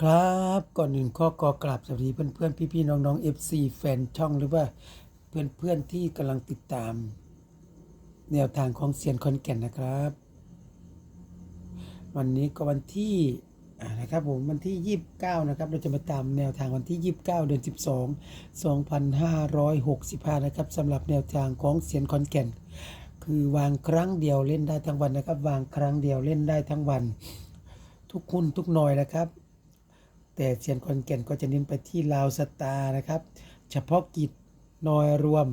ครับก่อนอื่นก็ขอกราบสวัสดีเพื่อนๆพี่ๆน้องๆ FC แฟนช่องหรือว่าเพื่อนๆที่กำลังติดตาม แนวทางของเซียนคอนแก่นนะครับ วันนี้ก็วันที่นะครับผมวันที่ 29 นะครับ เราจะมาตามแนวทางวันที่ 29 เดือน 12 2565 นะครับสำหรับแนวทางของเซียนคอนแก่น คือวางครั้งเดียวเล่นได้ทั้งวันนะครับ วางครั้งเดียวเล่นได้ทั้งวัน ทุกคุณทุกหน่อยนะครับ แต่เซียนคอนแก่นก็จะเน้นไปที่ลาวสตาร์นะครับ เฉพาะกิจนอยรวม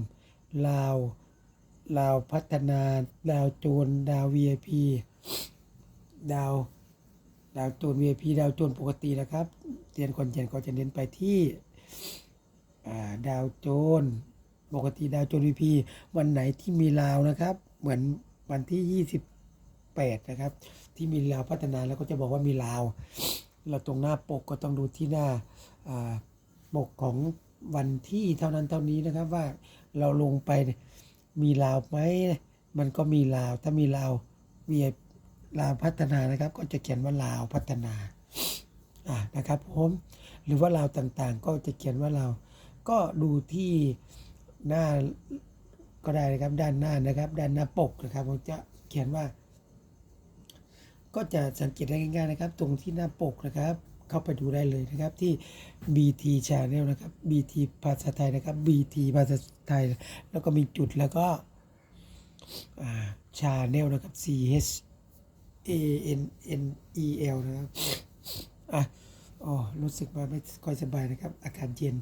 ลาวลาวพัฒนาดาวโจนดาว VIP ดาวดาวโจน VIP ดาวโจนปกตินะครับเซียนคอนแก่นก็จะเน้นไปที่ดาวโจนปกติดาวโจน VIP วันไหนที่มีลาวนะครับ เหมือนวันที่ 28 นะครับ ที่มีลาวพัฒนาแล้วก็จะบอกว่ามีลาว เราตรงหน้าปกก็ต้องดูที่หน้าปกของวันที่เท่านั้นเท่านี้นะครับว่าเราลงไปมีลาวไหมมันก็มีลาว ถ้ามีลาวมีลาวพัฒนานะครับ ก็จะเขียนว่าลาวพัฒนาอ่านะครับผมหรือว่าลาวต่างๆ ก็จะเขียนว่าลาวก็ดูที่หน้าก็ได้นะครับด้านหน้านะครับ ด้านหน้าปกนะครับผมจะเขียนว่า ก็จะสังเกตได้ง่ายๆนะครับ ตรงที่หน้าปกนะครับ เข้าไปดูได้เลยนะครับที่ BT Channel นะครับ BT ภาษาไทยนะครับ BT ภาษาไทย แล้วก็มีจุดแล้วก็อ่า Channel นะครับ C H A N N E L นะครับอะอ๋อรู้สึกว่าไม่ค่อยสบายนะครับ อากาศเย็น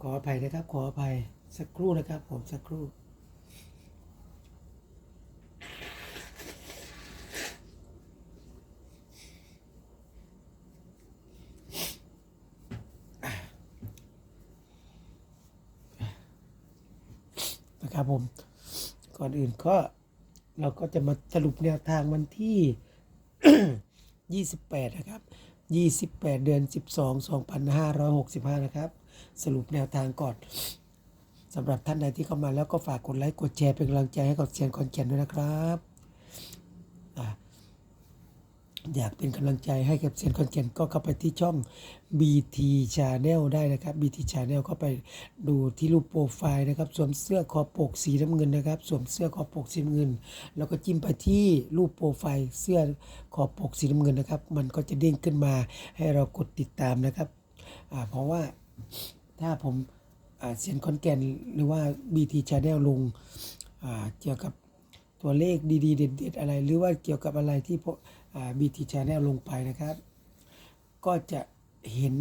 ขออภัยนะครับ ขออภัยสักครู่นะครับ ผมสักครู่ นะครับผม ก่ อื่นก็เราก็จะมาสรุปแนวทางวันที่ 28 นะครับ 28 เดือน 12 2565 นะครับ สรุปแนวทางก่อนสำหรับท่านใดที่เข้ามาแล้วก็ฝากกดไลค์กดแชร์เป็นกำลังใจให้กับเซียนคอนแก่นด้วยนะครับ อยากเป็นกำลังใจให้กับเซียนคอนแก่นก็เข้าไปที่ช่อง BT Channel ได้นะครับ BT Channel เข้าไปดูที่รูปโปรไฟล์นะครับ สวมเสื้อคอปกสีน้ำเงินนะครับ สวมเสื้อคอปกสีน้ำเงิน แล้วก็จิ้มไปที่รูปโปรไฟล์เสื้อคอปกสีน้ำเงินนะครับ มันก็จะเด้งขึ้นมาให้เรากดติดตามนะครับเพราะว่าถ้าผมเซียนคอนแก่นหรือว่า BT Channel ลงเกี่ยวกับตัวเลขดีๆ เด็ดๆอะไร หรือว่าเกี่ยวกับอะไรที่ พวกอ่า BT Channel ลงไปนะครับ ก็จะเห็น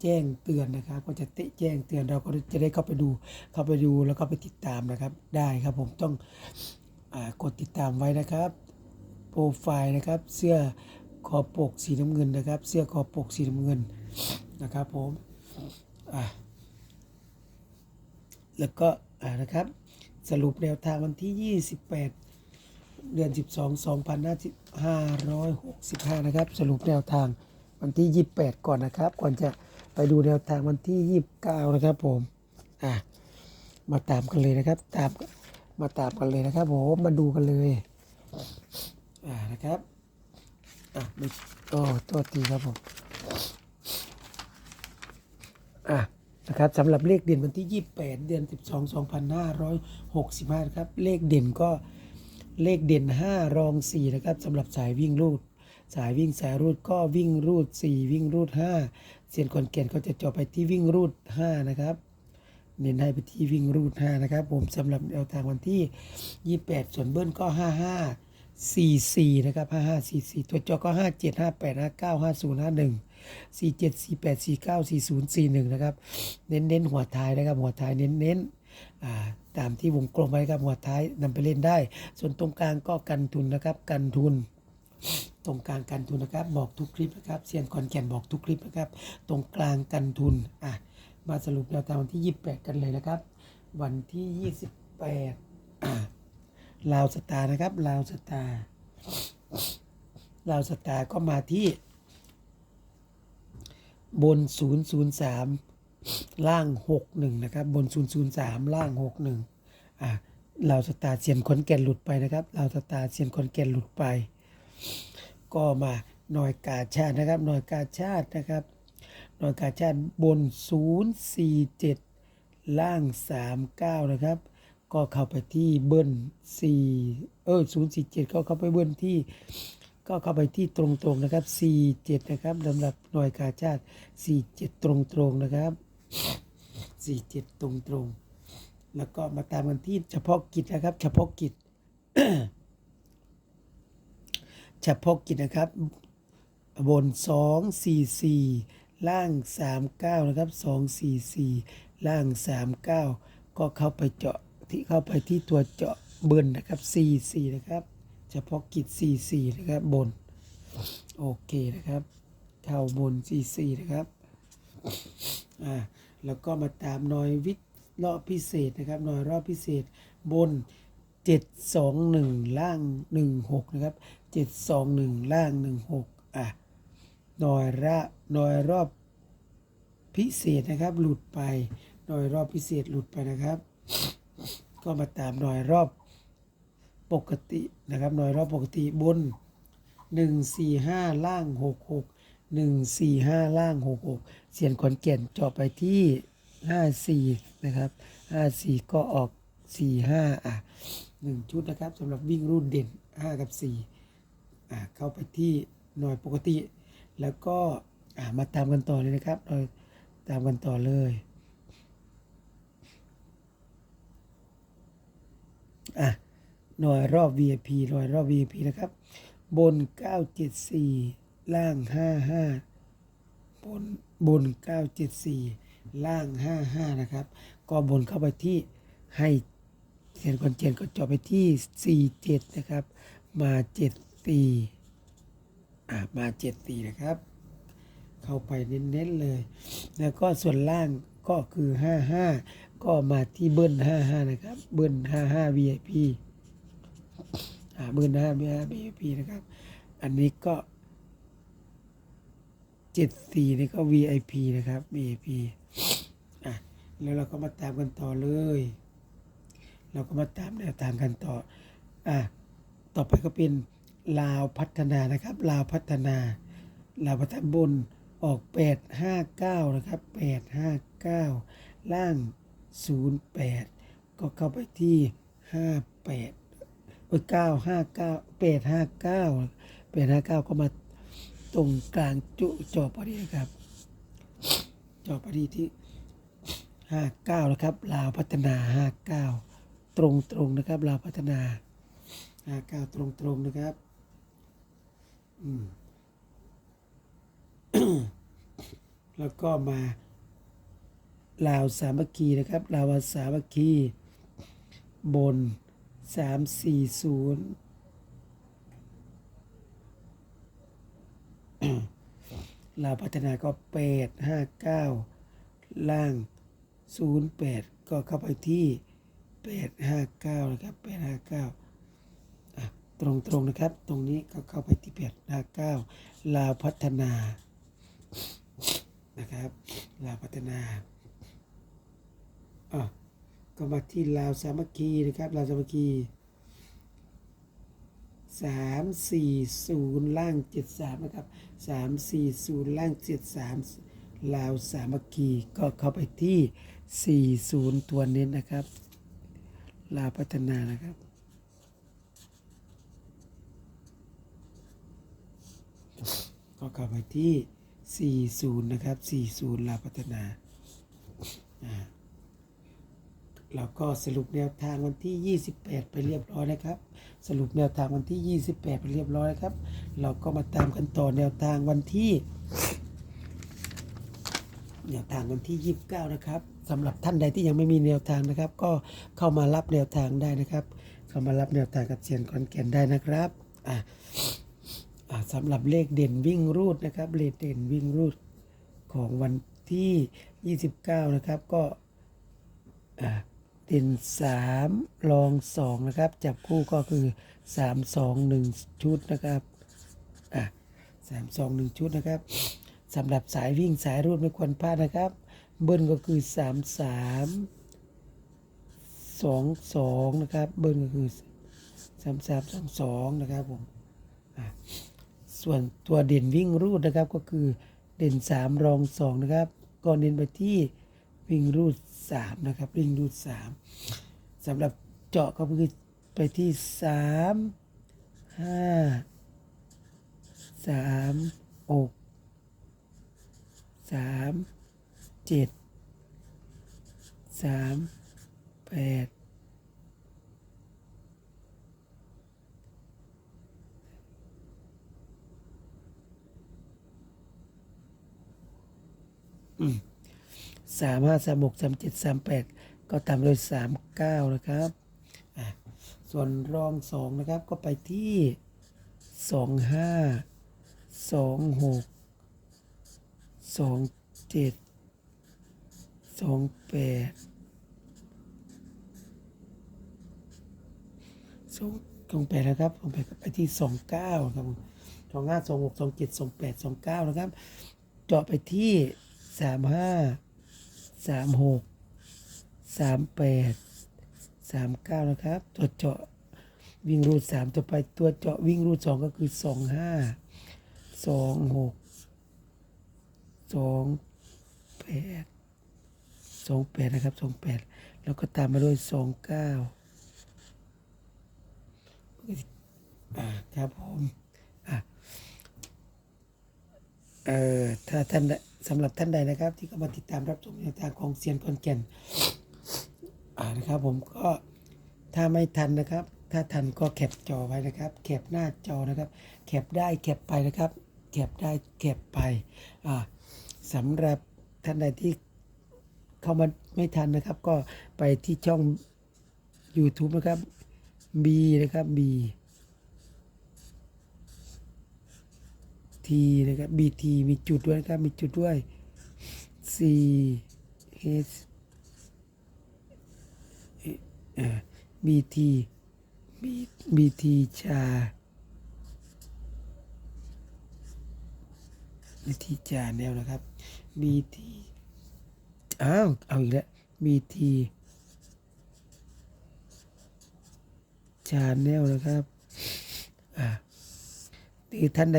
แจ้งเตือนนะครับ ก็จะเตะแจ้งเตือนเราก็จะได้เข้าไปดูเข้าไปดูแล้วก็ไปติดตามนะครับ ได้ครับผมต้องอกดติดตามไว้นะครับโปรไฟล์นะครับ เสื้อคอปกสีน้ำเงินนะครับ เสื้อคอปกสีน้ำเงินนะครับผมอ่าแล้วก็อ่านะครับสรุปแนวทางวันที่ 28 เดือน 12 2565 นะครับ สรุปแนวทางวันที่ 28 ก่อนนะครับ ก่อนจะไปดูแนวทางวันที่ 29 นะครับผม อะ มาตามกันเลยนะครับ ตาม มาตามกันเลยนะครับผม มาดูกันเลย อ่า นะครับ อะไม่โอ้ตัวตีครับผม อะนะครับสำหรับเลขเด่นวันที่ 28 เดือน 12 2565นะครับ เลขเด่นก็ เลขเด่น 5 รอง 4 นะครับสำหรับสายวิ่งรูด สายวิ่งสายรูดก็วิ่งรูด 4 วิ่งรูด 5เซียนคอนแก่นก็จะจาะไปที่วิ่งรูด 5 นะครับ เน้นให้ไปที่วิ่งรูด 5 นะครับ ผมสำหรับแนวทางวันที่ 28 ส่วนเบิ้ลก็ 55 44 นะครับ 55 44 ตัวจอก็ 57 58 59 50 51 47 48 49 40 41 นะครับ เน้นเน้นหัวท้ายนะครับ หัวท้ายเน้นเน้น ตามที่วงกลมไว้ครับหัวท้ายนำไปเล่นได้ ส่วนตรงกลางก็กันทุนนะครับกันทุน ตรงกลางกันทุนนะครับ บอกทุกคลิปนะครับเซียนคอนแก่นบอกทุกคลิปนะครับ ตรงกลางกันทุนอะมาสรุปแนวทางวันที่ 28 กันเลยนะครับ วันที่ 28ลาวสตาร์นะครับลาวสตาร์ลาวสตาร์ก็มาที่บน 003 ล่าง 61 นะครับ บน 003 ล่าง 61 อะเราสตาร์เซียนขอนแก่นหลุดไปนะครับ เราสตาร์เซียนขอนแก่นหลุดไป ก็มาหน่วยกาชาตินะครับหน่วยกาชาตินะครับหน่วยกาชาติบน 047 ล่าง 39 นะครับ ก็เข้าไปที่เบิ้ล4เออ047 ก็เข้าไปเบิ้ลที่ก็เข้าไปที่ตรงๆนะครับ 47 นะครับสำหรับหน่วยกาชาติ 47 ตรงๆนะครับ 47ตรงๆแล้วก็มาตามกันที่เฉพาะกิจนะครับ เฉพาะกิจ เฉพาะกิจนะครับ บน244ล่าง39นะครับ244ล่าง39ก็เข้าไปเจาะที่เข้าไปที่ตัวเจาะเบิร์นนะครับ44นะครับ เฉพาะกิจ44นะครับบน โอเคนะครับเข้าบน44นะครับ อ่าแล้วก็มาตามหน่อยวิทย์รอบพิเศษนะครับหน่อยรอบพิเศษบน 721 ล่าง 16 นะครับ 721 ล่าง 16 อะหน่อยละหน่อยรอบพิเศษนะครับ หลุดไปหน่อยรอบพิเศษหลุดไปนะครับ ก็มาตามหน่อยรอบปกตินะครับหน่อยรอบปกติบน 145 ล่าง 66 145ล่าง66เสียนขอนแก่นเจาะไปที่54นะครับ54ก็ออก45อะ1ชุดนะครับสำหรับวิ่งรุ่นเด่น5กับ4อะเข้าไปที่หน่วยปกติ แล้วก็อะมาตามกันต่อเลยนะครับเราตามกันต่อเลยอะหน่วยรอบ VIP หน่วยรอบ VIP นะครับ บน 974 ล่าง55บนบน974ล่าง55นะครับ ก็บนเข้าไปที่ให้เสียนคอนเจนก็จาะไปที่47นะครับ มา74อะมา74นะครับ เข้าไปเน้นๆเลย แล้วก็ส่วนล่างก็คือ55ก็มาที่เบิ้ล55นะครับ เบิ้ล55 VIP อ่าเบิ้ล55 VIP นะครับ อันนี้ก็ 74นี่ก็ VIP นะครับ VIP อะแล้วเราก็มาตามกันต่อเลย เราก็มาตามแนวทางกันต่ออะต่อไปก็เป็นลาวพัฒนานะครับลาวพัฒนาลาวพัฒนาบนออก859นะครับ859ล่าง08ก็เข้าไปที่58เอ้ย959 859 859ก็มา ตรงกลางจุจอพอดีครับ จอพอดีที่ 59 นะครับ ลาวพัฒนา 59 ตรงตรงๆนะครับ ลาวพัฒนา 59 ตรงตรงๆนะครับ อืม แล้วก็มา ลาวสามัคคีนะครับ ลาวสามัคคี บน 340 ลาวพัฒนาก็859ล่าง08ก็เข้าไปที่859นะครับ859อะตรงตรงๆนะครับ ตรงนี้ก็เข้าไปที่859ลาวพัฒนานะครับลาวพัฒนาอะก็มาที่ลาวสามัคคีนะครับลาวสามัคคี สามสี่ศูนย์ล่างเจ็ดสามนะครับสามสี่ศูนย์ล่างเจ็ดสามลาวสามัคคีก็เข้าไปที่สี่ศูนย์ตัวเน้นนะครับ ลาพัฒนานะครับก็เข้าไปที่ 40 นะครับ 40 ลาพัฒนาอ่า แล้วก็สรุปแนวทางวันที่ 28 ไปเรียบร้อยนะครับ สรุปแนวทางวันที่ 28 ไปเรียบร้อยครับ เราก็มาตามกันต่อแนวทางวันที่แนวทางวันที่ 29 นะครับสำหรับท่านใดที่ยังไม่มีแนวทางนะครับ ก็เข้ามารับแนวทางได้นะครับ เข้ามารับแนวทางกับเชียนคอนแก่นได้นะครับอ่าอ่าสำหรับเลขเด่นวิ่งรูดนะครับเลขเด่นวิ่งรูดของวันที่ 29 นะครับก็อ่า เด่น 3 รอง 2 นะครับ จับคู่ก็คือ 3 2 1 ชุดนะครับ อะ 3 2 1 ชุดนะครับสำหรับสายวิ่งสายรูดไม่ควรพลาดนะครับ เบิ้ลก็คือ 3 3 2 2 นะครับ เบิ้ลก็คือ 3 3 2 2 นะครับผม อะ ส่วนตัวเด่นวิ่งรูดนะครับก็คือเด่นสามรองสองนะครับ ก็เน้นไปที่วิ่งรูด สามนะครับวิ่งรูดสามสำหรับเจาะก็คือไปที่สามห้าสามอกสามเจ็ดสามแปด สามห้าสามหกสามเจ็ดสามแปดก็ตามด้วยสามเก้านะครับส่วนรองสองนะครับก็ไปที่สองห้าสองหกสองเจ็ดสองแปดสองสองแปดนะครับสองแปดก็ไปที่สองเก้าครับสองห้าสองหกสองเจ็ดสองแปดสองเก้านะครับ เจาะไปที่สามห้า สามหกสามแปดสามเก้านะครับ ตัวเจาะวิ่งรูดสามต่อไปตัวเจาะวิ่งรูดสองก็คือสองห้าสองหกสองแปดสองแปดนะครับสองแปดแล้วก็ตามมาด้วยสองเก้าครับผมอะเออถ้าท่านใด สำหรับท่านใดนะครับ ที่เข้ามาติดตามรับชมแนวทางของเซียนคอนแก่นอ่านะครับ ผมก็ถ้าไม่ทันนะครับ ถ้าทันก็แคปจอไว้นะครับแคปหน้าจอนะครับแคปได้แคปไปนะครับแคปได้แคปไปอ่าสำหรับท่านใดที่เข้ามาไม่ทันนะครับ ก็ไปที่ช่อง YouTube นะครับ B นะครับ B ทีนะครับ BT มีจุดด้วยนะครับ มีจุดด้วย C H เอ่อ BT bt ชา BT ชาแนวนะครับ BT อ้าว เอาอีกแล้ว BT ชาแนลนะครับ อ่าหรือท่านใด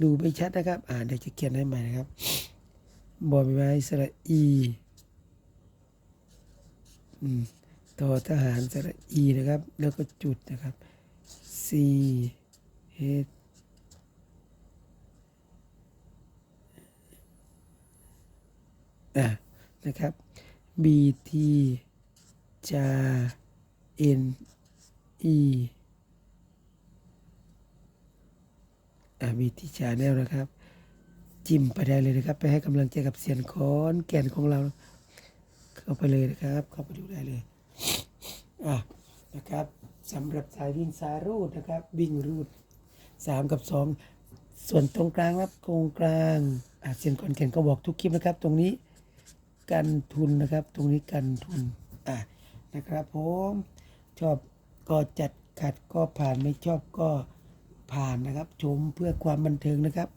ดูไม่ชัดนะครับ อ่านเดี๋ยวจะเขียนให้ใหม่นะครับบอใบไม้สระอีอืมต่อทหารสระอีนะครับ แล้วก็จุดนะครับ C H อะนะครับ B T จา N E อ่า มีที่ชาแนลนะครับ จิ้มไปได้เลยนะครับ ไปให้กำลังใจกับเสียนคอนแก่นของเรา เข้าไปเลยนะครับ เข้าไปดูได้เลยอะนะครับสำหรับสายวิ่งสายรูดนะครับ วิ่งรูดสามกับสองส่วนตรงกลางครับตรงกลางอะเสียนคอนแก่นก็บอกทุกคลิปนะครับ ตรงนี้กันทุนนะครับ ตรงนี้กันทุนอะนะครับผมชอบก็จัดขัดก็ผ่านไม่ชอบก็ ผ่านนะครับ ชมเพื่อความบันเทิงนะครับ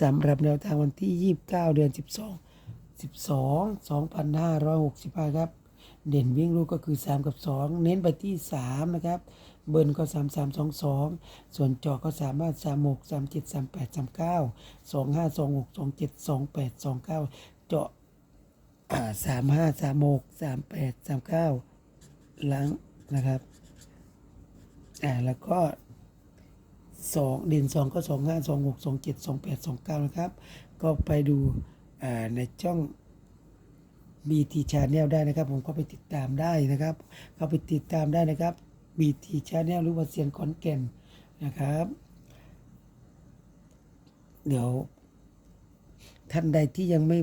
สำหรับแนวทางวันที่ 29 เดือน 12 12 2565 ครับ เด่นวิ่งลูกก็คือ 3 กับ 2 เน้นไปที่ 3 นะครับ เบิร์นก็ 3 3 2 2 ส่วนเจาะก็สามารถ 3 6 3 7 3 8 3 9 2 5 2 6 2 7 2 8 2 9 เจาะสามห้าสามหกสามแปดสามเก้าหลังนะครับ อ่า แล้วก็ สองเด่นสองก็สองห้าสองหกสองเจ็ดสองแปดสองเก้านะครับ ก็ไปดูในช่อง BT Channel ได้นะครับ ผมก็ไปติดตามได้นะครับเข้าไปติดตามได้นะครับ BT Channel หรือว่าเสียงขอนแก่นนะครับ เดี๋ยว ท่านใดที่ยังไม่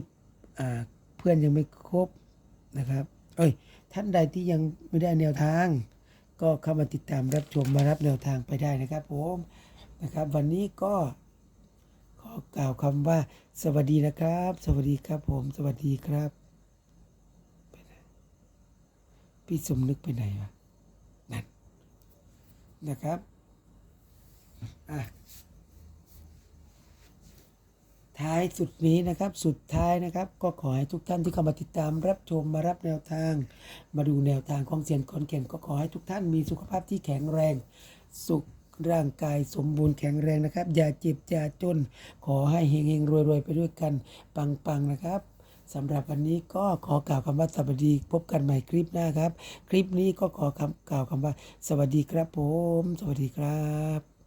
เพื่อนยังไม่ครบนะครับ เอ้ย ท่านใดที่ยังไม่ได้แนวทาง ก็เข้ามาติดตามรับชมมารับแนวทางไปได้นะครับผม นะครับ วันนี้ก็ขอกล่าวคำว่า สวัสดีนะครับ สวัสดีครับผม สวัสดีครับพี่สมนึกไปไหนวะนั่นนะครับอะท้ายสุดนี้นะครับ สุดท้ายนะครับ ก็ขอให้ทุกท่านที่เข้ามาติดตามรับชมมารับแนวทาง มาดูแนวทางของเซียนคอนแก่นก็ขอให้ทุกท่านมีสุขภาพที่แข็งแรง สุข ร่างกายสมบูรณ์แข็งแรงนะครับ อย่าเจ็บอย่าจน ขอให้เฮงๆรวยๆไปด้วยกันปังๆนะครับสำหรับวันนี้ก็ขอกล่าวคำว่าสวัสดี พบกันใหม่คลิปหน้าครับ คลิปนี้ก็ขอคำกล่าวคำว่า สวัสดีครับผม สวัสดีครับ